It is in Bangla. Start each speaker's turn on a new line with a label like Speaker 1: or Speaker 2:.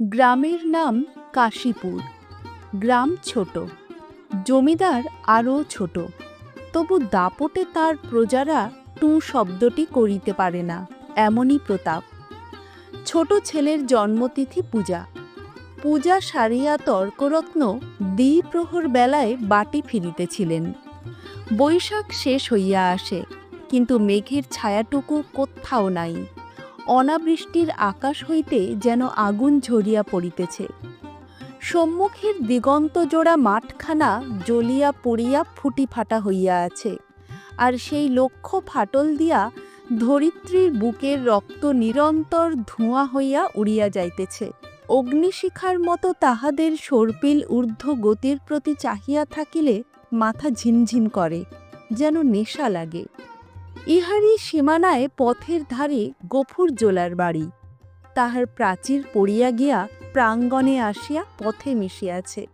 Speaker 1: গ্রামের নাম কাশীপুর। গ্রাম ছোট। জমিদার আরও ছোট। তবু দাপটে তার প্রজারা টু শব্দটি করিতে পারে না, এমনই প্রতাপ। ছোট ছেলের জন্মতিথি পূজা। পূজা সারিয়া তর্করত্ন দ্বিপ্রহর বেলায় বাটি ফিরিতেছিলেন। বৈশাখ শেষ হইয়া আসে, কিন্তু মেঘের ছায়াটুকু কোত্থাও নাই। অনাবৃষ্টির আকাশ হইতে যেন আগুন ঝরিয়া পড়িতেছে। সম্মুখের দিগন্তজোড়া মাঠখানা জ্বলিয়া পড়িয়া ফুটি ফাটা হইয়া আছে, আর সেই লক্ষ্য ফাটল দিয়া ধরিত্রীর বুকের রক্ত নিরন্তর ধোঁয়া হইয়া উড়িয়া যাইতেছে। অগ্নিশিখার মতো তাহাদের সর্পিল ঊর্ধ্ব গতির প্রতি চাহিয়া থাকিলে মাথা ঝিনঝিন করে, যেন নেশা লাগে। ইহারই সীমানায় পথের ধারে গফুর জোলার বাড়ি। তাহার প্রাচীর পড়িয়া গিয়া প্রাঙ্গণে আসিয়া পথে মিশিয়াছে।